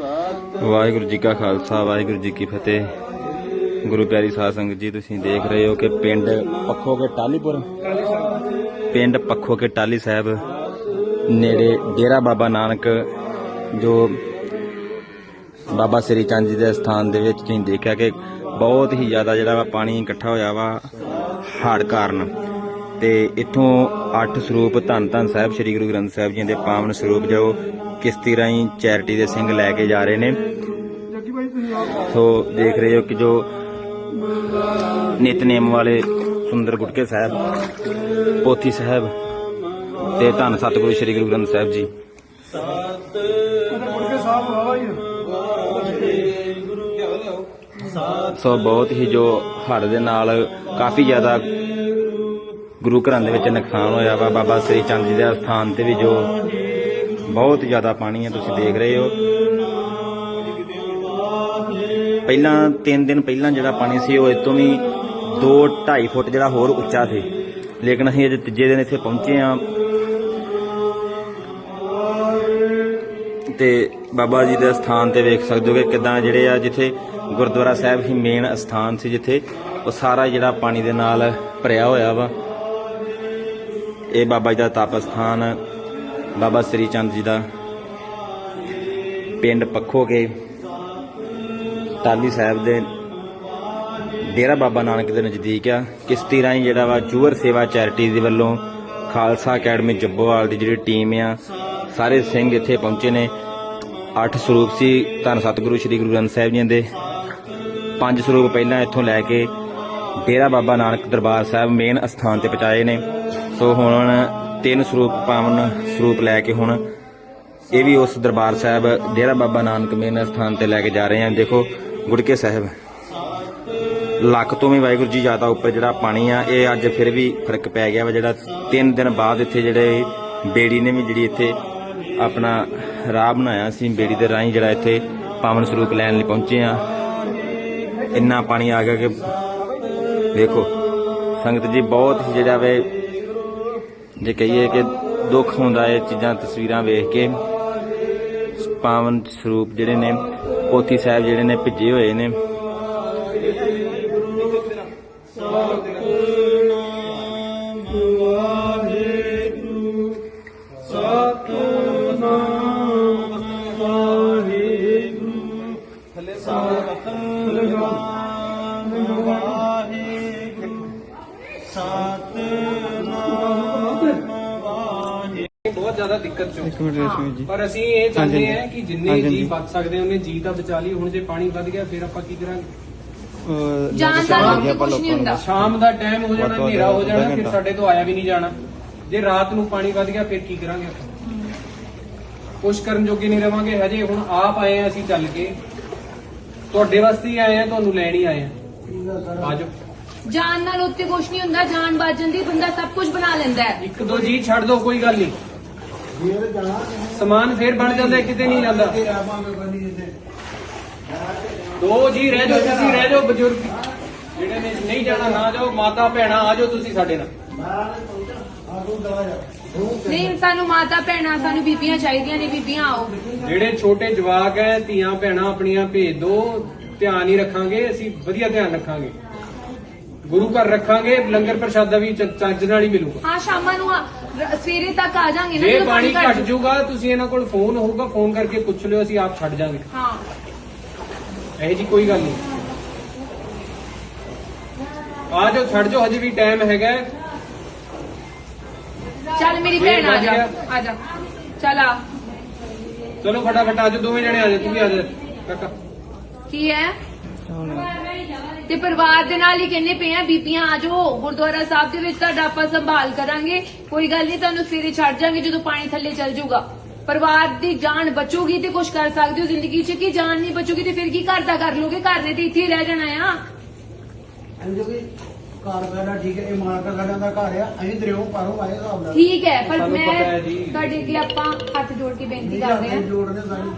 ਵਾਹਿਗੁਰੂ ਜੀ ਕਾ ਖਾਲਸਾ, ਵਾਹਿਗੁਰੂ ਜੀ ਕੀ ਫਤਿਹ। ਗੁਰੂ ਪਿਆਰੀ ਸਾਧ ਸੰਗਤ ਜੀ, ਤੁਸੀਂ ਦੇਖ ਰਹੇ ਹੋ ਕਿ ਪਿੰਡ ਪੱਖੋ ਕੇ ਟਾਲੀਪੁਰ, ਪਿੰਡ ਪੱਖੋ ਕੇ ਟਾਲੀ ਸਾਹਿਬ, ਨੇੜੇ ਡੇਰਾ ਬਾਬਾ ਨਾਨਕ, ਜੋ ਬਾਬਾ ਸ੍ਰੀ ਚੰਦ ਜੀ ਦੇ ਸਥਾਨ ਦੇ ਵਿੱਚ ਤੁਸੀਂ ਦੇਖਿਆ ਕਿ ਬਹੁਤ ਹੀ ਜ਼ਿਆਦਾ ਜਿਹੜਾ ਵਾ ਪਾਣੀ ਇਕੱਠਾ ਹੋਇਆ ਵਾ ਹੜ੍ਹ ਕਾਰਨ। ਤੇ ਇੱਥੋਂ ਅੱਠ ਸਰੂਪ ਧੰਨ ਧੰਨ ਸਾਹਿਬ, ਸ੍ਰੀ ਗੁਰੂ ਗ੍ਰੰਥ ਸਾਹਿਬ ਜੀ ਦੇ ਪਾਵਨ ਸਰੂਪ ਜੋ ਕਿਸ਼ਤੀ ਰਾਹੀਂ ਚੈਰਿਟੀ ਦੇ ਸਿੰਘ ਲੈ ਕੇ ਜਾ ਰਹੇ ਨੇ। ਸੋ ਦੇਖ ਰਹੇ ਹੋ ਕਿ ਜੋ ਨਿਤਨੇਮ ਵਾਲੇ ਸੁੰਦਰ ਗੁਟਕੇ ਸਾਹਿਬ, ਪੋਥੀ ਸਾਹਿਬ ਤੇ ਧੰਨ ਸਤਿਗੁਰੂ ਸ੍ਰੀ ਗੁਰੂ ਗ੍ਰੰਥ ਸਾਹਿਬ ਜੀ। ਸੋ ਬਹੁਤ ਹੀ ਜੋ ਹੜ੍ਹ ਦੇ ਨਾਲ ਕਾਫੀ ਜ਼ਿਆਦਾ ਗੁਰੂ ਘਰਾਂ ਦੇ ਵਿੱਚ ਨੁਕਸਾਨ ਹੋਇਆ ਵਾ। ਬਾਬਾ ਸ੍ਰੀ ਚੰਦ ਜੀ ਦੇ ਸਥਾਨ ਤੇ ਵੀ ਜੋ ਬਹੁਤ ਜ਼ਿਆਦਾ ਪਾਣੀ ਹੈ, ਤੁਸੀਂ ਦੇਖ ਰਹੇ ਹੋ। ਪਹਿਲਾਂ 3 ਦਿਨ ਪਹਿਲਾਂ ਜਿਹੜਾ ਪਾਣੀ ਸੀ, ਉਹ ਇਸ ਤੋਂ ਵੀ 2 2.5 ਫੁੱਟ ਜਿਹੜਾ ਹੋਰ ਉੱਚਾ ਸੀ। ਲੇਕਿਨ ਅਸੀਂ ਅਜੇ ਤੀਜੇ ਦਿਨ ਇੱਥੇ ਪਹੁੰਚੇ ਆ ਤੇ ਬਾਬਾ ਜੀ ਦੇ ਸਥਾਨ ਤੇ ਵੇਖ ਸਕਦੇ ਹੋ ਕਿ ਕਿਦਾਂ ਜਿਹੜੇ ਆ, ਜਿੱਥੇ ਗੁਰਦੁਆਰਾ ਸਾਹਿਬ ਹੀ ਮੇਨ ਸਥਾਨ ਸੀ, ਜਿੱਥੇ ਉਹ ਸਾਰਾ ਜਿਹੜਾ ਪਾਣੀ ਦੇ ਨਾਲ ਭਰਿਆ ਹੋਇਆ ਵਾ। ਇਹ ਬਾਬਾ ਜੀ ਦਾ ਤਪ ਸਥਾਨ ਬਾਬਾ ਸ੍ਰੀ ਚੰਦ ਜੀ ਦਾ ਪਿੰਡ ਪੱਖੋ ਕੇ, ਟਾਲੀ ਸਾਹਿਬ ਦੇ ਡੇਰਾ ਬਾਬਾ ਨਾਨਕ ਦੇ ਨਜ਼ਦੀਕ ਆ। ਕਿਸ਼ਤੀ ਰਾਹੀਂ ਜਿਹੜਾ ਵਾ ਜੂਅਰ ਸੇਵਾ ਚੈਰਿਟੀ ਦੇ ਵੱਲੋਂ ਖਾਲਸਾ ਅਕੈਡਮੀ ਜੱਬੋਵਾਲ ਦੀ ਜਿਹੜੀ ਟੀਮ ਆ, ਸਾਰੇ ਸਿੰਘ ਇੱਥੇ ਪਹੁੰਚੇ ਨੇ। ਅੱਠ ਸਰੂਪ ਸੀ, ਧੰਨ ਸਤਿਗੁਰੂ ਸ੍ਰੀ ਗੁਰੂ ਗ੍ਰੰਥ ਸਾਹਿਬ ਜੀ ਦੇ। ਪੰਜ ਸਰੂਪ ਪਹਿਲਾਂ ਇੱਥੋਂ ਲੈ ਕੇ ਡੇਰਾ ਬਾਬਾ ਨਾਨਕ ਦਰਬਾਰ ਸਾਹਿਬ ਮੇਨ ਅਸਥਾਨ ਤੇ ਪਹੁੰਚਾਏ ਨੇ। ਸੋ ਹੁਣ ਤਿੰਨ ਸਰੂਪ ਪਾਵਨ ਸਰੂਪ ਲੈ ਕੇ ਹੁਣ ਇਹ ਵੀ ਉਸ ਦਰਬਾਰ ਸਾਹਿਬ ਡੇਰਾ ਬਾਬਾ ਨਾਨਕ ਮੇਨ ਸਥਾਨ ਤੇ ਲੈ ਕੇ ਜਾ ਰਹੇ ਹਾਂ। ਦੇਖੋ, ਗੁੜਕੇ ਸਾਹਿਬ। ਲੱਖ ਤੋਂ ਵੀ ਵਾਹਿਗੁਰੂ ਜੀ ਜ਼ਿਆਦਾ ਉੱਪਰ ਜਿਹੜਾ ਪਾਣੀ ਆ, ਇਹ ਅੱਜ ਫਿਰ ਵੀ ਫ਼ਰਕ ਪੈ ਗਿਆ ਵਾ। ਜਿਹੜਾ ਤਿੰਨ ਦਿਨ ਬਾਅਦ ਇੱਥੇ ਜਿਹੜੇ ਬੇੜੀ ਨੇ ਵੀ ਜਿਹੜੀ ਇੱਥੇ ਆਪਣਾ ਰਾਹ ਬਣਾਇਆ ਸੀ, ਬੇੜੀ ਦੇ ਰਾਹੀਂ ਜਿਹੜਾ ਇੱਥੇ ਪਾਵਨ ਸਰੂਪ ਲੈਣ ਲਈ ਪਹੁੰਚੇ ਆ ਇੰਨਾ ਪਾਣੀ ਆ ਗਿਆ ਕਿ ਦੇਖੋ, ਸੰਗਤ ਜੀ ਬਹੁਤ ਜਿਹੜਾ ਵੇ ਜੇ ਕਹੀਏ ਕਿ ਦੁੱਖ ਹੁੰਦਾ ਹੈ ਚੀਜ਼ਾਂ, ਤਸਵੀਰਾਂ ਵੇਖ ਕੇ, ਪਾਵਨ ਸਰੂਪ ਜਿਹੜੇ ਨੇ, ਪੋਥੀ ਸਾਹਿਬ ਜਿਹੜੇ ਨੇ ਭਿੱਜੇ ਹੋਏ ਨੇ। ਬਹੁਤ ਜ਼ਿਆਦਾ ਦਿੱਕਤ ਚੋਂ। ਇੱਕ ਮਿੰਟ ਰੇਸ਼ਮੀ ਜੀ। ਪਰ ਅਸੀਂ ਇਹ ਚਾਹੁੰਦੇ ਹਾਂ ਕਿ ਜਿੰਨੇ ਜੀ। ਬਚ ਸਕਦੇ ਉਹਨੇ ਜੀ ਤਾਂ ਬਚਾ ਲਈ ਹੁਣ ਜੇ ਪਾਣੀ ਵੱਧ ਗਿਆ ਫਿਰ ਆਪਾਂ ਕੀ ਕਰਾਂਗੇ? ਅਹ ਜਾਣ ਦਾ ਆਪਾਂ ਲੋਕ ਕੁਛ ਨਹੀਂ ਹੁੰਦਾ। ਸ਼ਾਮ ਦਾ ਟਾਈਮ ਹੋ ਜਾਣਾ ਹਨੇਰਾ ਹੋ ਜਾਣਾ ਫਿਰ। ਸਾਡੇ ਤੋਂ ਆਇਆ ਵੀ ਨਹੀਂ ਜਾਣਾ। ਜੇ ਰਾਤ ਨੂੰ ਪਾਣੀ ਵੱਧ ਗਿਆ ਫਿਰ ਕੀ ਕਰਾਂਗੇ ਆਪਾਂ? ਕੁਛ ਕਰਨ ਜੋਗੇ ਨਹੀਂ ਰਵਾਂਗੇ। ਹਜੇ ਹੁਣ ਆਪ ਆਏ ਆ ਅਸੀਂ ਚੱਲ ਕੇ। ਤੁਹਾਡੇ ਵਾਸਤੇ ਹੀ ਆਏ ਆ ਤੁਹਾਨੂੰ ਲੈਣ ਹੀ ਆਏ ਆ। ਆਜੋ ਜਾਨ ਨਾਲ ਉੱਤੇ ਕੁਛ ਨਹੀਂ ਹੁੰਦਾ ਜਾਨ ਬਚ ਜਾਂਦੀ ਬੰਦਾ ਸਭ ਕੁਝ ਬਣਾ ਲੈਂਦਾ ਹੈ। ਇੱਕ ਦੋ ਜੀ ਛੱਡ ਦੋ ਕੋਈ ਗੱਲ ਨਹੀਂ। ਸਮਾਨ ਫੇਰ ਬਣ ਜਾਂਦਾ ਕਿਤੇ ਨਹੀਂ ਜਾਂਦਾ। ਦੋ ਜੀ ਰਹਿ ਜਾਓ ਤੁਸੀਂ ਰਹਿ ਜਾਓ ਬਜ਼ੁਰਗ। ਜਿਹੜੇ ਨੇ ਨਹੀਂ ਜਾਣਾ ਨਾ ਜਾਓ ਮਾਤਾ ਭੈਣਾ ਆ ਜਾਓ ਤੁਸੀਂ ਸਾਡੇ ਨਾਲ। ਨਹੀਂ ਸਾਨੂੰ ਮਾਤਾ ਭੈਣਾਂ ਸਾਨੂੰ ਬੀਬੀਆਂ ਚਾਹੀਦੀਆਂ ਨੇ ਬੀਬੀਆਂ ਆਓ। ਜਿਹੜੇ ਛੋਟੇ ਜਵਾਕ ਹੈ ਧੀਆਂ ਭੈਣਾਂ ਆਪਣੀਆਂ ਭੇਜ ਦੋ ਧਿਆਨ ਹੀ ਰੱਖਾਂਗੇ ਅਸੀਂ ਵਧੀਆ ਧਿਆਨ ਰੱਖਾਂਗੇ। ਗੁਰੂ ਘਰ ਰੱਖਾਂਗੇ ਲੰਗਰ ਪ੍ਰਸ਼ਾਦਾ ਵੀ ਚੱਜ ਨਾਲ ਹੀ ਮਿਲੂਗਾ। ਹਾਂ ਸ਼ਾਮਾਂ ਨੂੰ ਸਵੇਰੇ ਤੱਕ ਆ ਜਾਾਂਗੇ ਨਾ ਜੇ ਜਦੋਂ ਪਾਣੀ ਘੱਟ ਘਟ ਜਾਊਗਾ ਤੁਸੀਂ ਇਹਨਾਂ ਕੋਲ ਫੋਨ ਹੋਊਗਾ ਫੋਨ ਕਰਕੇ ਪੁੱਛ ਲਿਓ ਅਸੀਂ ਆਪ ਛੱਡ ਜਾਾਂਗੇ। ਹਾਂ। ਇਹ ਜੀ ਕੋਈ ਗੱਲ ਨਹੀਂ। ਆ ਜਾਓ ਛੱਡ ਜਾਓ ਹਜੇ ਵੀ ਟਾਈਮ ਹੈਗਾ ਹੈ। ਚੱਲ ਮੇਰੀ ਫੇਰ ਭੈਣ ਆ ਜਾ ਵਧੀਆ। ਆ ਜਾ। ਚੱਲ ਆ। ਚਲੋ ਫਟਾਫਟ ਆ ਜਾਓ ਦੋਵੇਂ ਜਣੇ ਆ ਜਾਓ ਤੂੰ ਵੀ ਆ ਜਾ ਕਾਕਾ। ਕੀ ਹੈ? ਤੇ ਪਰਿਵਾਰ ਦੇ ਨਾਲ ਹੀ ਕਹਿੰਦੇ ਪਏ ਆ ਬੀਬੀਆਂ ਆ ਜਾਓ ਗੁਰਦੁਆਰਾ ਸਾਹਿਬ ਦੇ ਵਿੱਚ ਤੁਹਾਡਾ ਆਪਾਂ ਸੰਭਾਲ ਕਰਾਂਗੇ। ਕੋਈ ਗੱਲ ਨਹੀਂ ਤੁਹਾਨੂੰ ਸਵੇਰੇ ਛੱਡ ਜਾਾਂਗੇ ਜਦੋਂ ਪਾਣੀ ਥੱਲੇ ਚੱਲ ਜਾਊਗਾ। ਪਰਿਵਾਰ ਦੀ ਜਾਨ ਬਚੂਗੀ ਤੇ ਕੁਝ ਕਰ ਸਕਦੇ ਹੋ ਜ਼ਿੰਦਗੀ 'ਚ। ਕੀ ਜਾਨ ਨਹੀਂ ਬਚੂਗੀ ਤੇ ਫਿਰ ਕੀ ਘਰ ਦਾ ਕਰ ਲੋਗੇ ਘਰ ਨੇ ਤੇ ਇੱਥੇ ਹੀ ਰਹਿ ਜਾਣਾ ਆ। ਜੋ ਕਿ ਘਰ ਸਾਡਾ ਠੀਕ ਹੈ ਇਹ ਮਾਲਕਾ ਸਾਡਾ ਦਾ ਘਰ ਆ ਅਸੀਂ ਦਰਿਓ ਪਾਰੋਂ ਆਏ ਹਿਸਾਬ ਨਾਲ ਠੀਕ ਹੈ ਪਰ ਸਾਨੂੰ ਮੈਂ। ਤੁਹਾਡੇ ਅੱਗੇ ਆਪਾਂ ਹੱਥ ਜੋੜ ਕੇ ਬੇਨਤੀ ਕਰਦੇ ਜੋੜਨੇ ਸਾਡੀ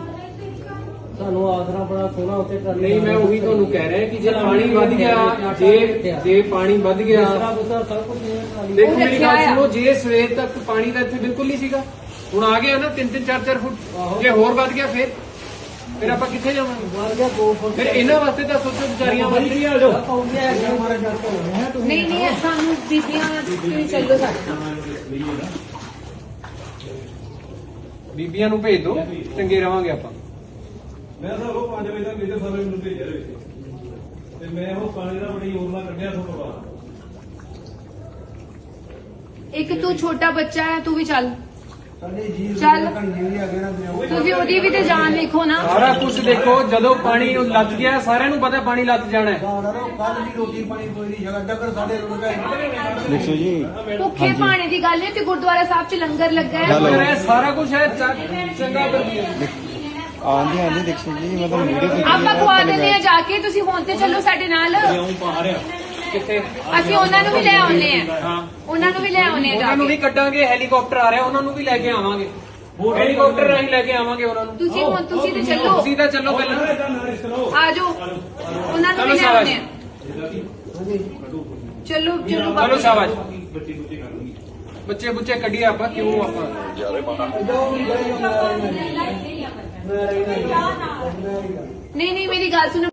ਸਾਨੂੰ ਆਸਰਾ ਬੜਾ ਸੋਹਣਾ ਉੱਤੇ ਕਰ ਨਹੀਂ ਮੈਂ ਉਹੀ ਤੁਹਾਨੂੰ ਕਹਿ ਰਿਹਾ ਕਿ ਜੇ ਪਾਣੀ ਵੱਧ ਗਿਆ ਜੇ ਜੇ ਪਾਣੀ ਵੱਧ ਗਿਆ। ਸਭ ਕੁਝ ਦੇਖੋ ਮੇਰੀ ਗੱਲ। ਸੁਣੋ ਜੇ ਸਵੇਰ ਤੱਕ ਪਾਣੀ ਦਾ ਇੱਥੇ ਬਿਲਕੁਲ ਨਹੀਂ ਸੀਗਾ ਹੁਣ ਆ ਗਿਆ ਨਾ 3 3 4 4 ਫੁੱਟ ਜੇ ਹੋਰ ਵੱਧ ਗਿਆ ਫਿਰ? ਫਿਰ ਆਪਾਂ ਕਿੱਥੇ ਜਾਵਾਂਗੇ? ਬਣ ਗਿਆ ਦੋ ਫੁੱਟ। ਫਿਰ ਇਹਨਾਂ ਵਾਸਤੇ ਤਾਂ ਸੋਚੋ ਵਿਚਾਰੀਆਂ ਵਾਸਤੇ। ਆ ਜਾਓ। ਨਹੀਂ ਨਹੀਂ ਸਾਨੂੰ ਬੀਬੀਆਂ ਤੁਸੀਂ ਚੱਲੋ ਸਾਡੇ ਬੀਬੀਆਂ ਨੂੰ ਭੇਜ ਦਿਓ ਚੰਗੇ ਰਵਾਂਗੇ ਆਪਾਂ। ਮੈਂ ਤਾਂ ਉਹ 5 ਵਜੇ ਤੱਕ ਮੇਰੇ ਸਾਰੇ ਮੈਨੂੰ ਭੇਜਿਆ ਰਹੇ ਤੇ ਮੈਂ ਉਹ ਪਾਣੀ ਦਾ ਬੜੀ ਓਰਲਾ ਕੱਢਿਆ ਤੋਂ ਬਾਅਦ। ਇੱਕ ਤੂੰ ਛੋਟਾ ਬੱਚਾ ਹੈ ਤੂੰ ਵੀ ਚੱਲ। ਚੱਲ। ਨਾ ਤੁਸੀਂ ਉਹਦੀ ਵੀ ਤੇ ਜਾਨ ਲਿਖੋ ਨਾ। ਸਾਰਾ ਕੁਝ ਦੇਖੋ ਜਦੋਂ ਪਾਣੀ ਨੂੰ ਲੱਗ ਗਿਆ ਸਾਰਿਆਂ ਨੂੰ ਪਤਾ ਪਾਣੀ ਲੱਗ ਜਾਣਾ ਹੈ। ਕੱਲ ਦੀ ਰੋਟੀ ਪਾਣੀ ਕੋਈ ਨਹੀਂ ਜਗ੍ਹਾ ਜਗਰ ਸਾਡੇ ਰੁੜ ਗਏ। ਦੇਖੋ ਜੀ। ਭੁੱਖੇ ਪਾਣੀ ਦੀ ਗੱਲ ਹੈ ਤੇ ਗੁਰਦੁਆਰਾ ਸਾਹਿਬ 'ਚ ਲੰਗਰ ਲੱਗਾ ਹੈ। ਸਾਰਾ ਕੁਝ ਹੈ ਚੰਗਾ ਕਰਦੀ ਹੈ ਆਂਦੀ ਆਂਦੀ ਦੇਖੋ ਜੀ ਮੈਂ ਤੁਹਾਨੂੰ ਵੀਡੀਓ ਤੇ ਆਪਾਂ ਖਵਾ ਦਿੰਦੇ ਆ ਜਾ ਕੇ ਤੁਸੀਂ ਹੁਣ ਤੇ ਚੱਲੋ ਸਾਡੇ ਨਾਲ। ਕਿੱਥੇ? ਅਸੀਂ ਉਹਨਾਂ ਨੂੰ ਵੀ ਲੈ ਆਉਨੇ ਆ ਉਹਨਾਂ ਨੂੰ ਵੀ ਲੈ ਆਉਨੇ ਆ ਜਾ ਉਹਨਾਂ ਨੂੰ ਵੀ ਕੱਢਾਂਗੇ ਹੈਲੀਕਾਪਟਰ ਆ ਰਿਹਾ ਉਹਨਾਂ ਨੂੰ ਵੀ ਲੈ ਕੇ ਆਵਾਂਗੇ। ਹੈਲੀਕਾਪਟਰ ਰਾਹੀਂ ਲੈ ਕੇ ਆਵਾਂਗੇ ਉਹਨਾਂ ਨੂੰ। ਤੁਸੀਂ ਹੁਣ ਤੁਸੀਂ ਤੇ ਚੱਲੋ। ਤੁਸੀਂ ਤਾਂ ਚੱਲੋ ਪਹਿਲਾਂ। ਆ ਜਾਓ। ਉਹਨਾਂ ਨੂੰ ਚਲੋ ਵੀ ਲੈ। ਆਉਨੇ ਆ ਚਲੋ ਚਲੋ ਚਲੋ ਸ਼ਾਬਾਸ਼। ਬੱਚੇ ਬੁੱਚੇ ਕੱਢੀਏ ਆਪਾਂ ਕਿਉਂ ਆਪਾਂ? ਨਹੀਂ ਨਹੀਂ ਮੇਰੀ ਗੱਲ ਸੁਣੋ।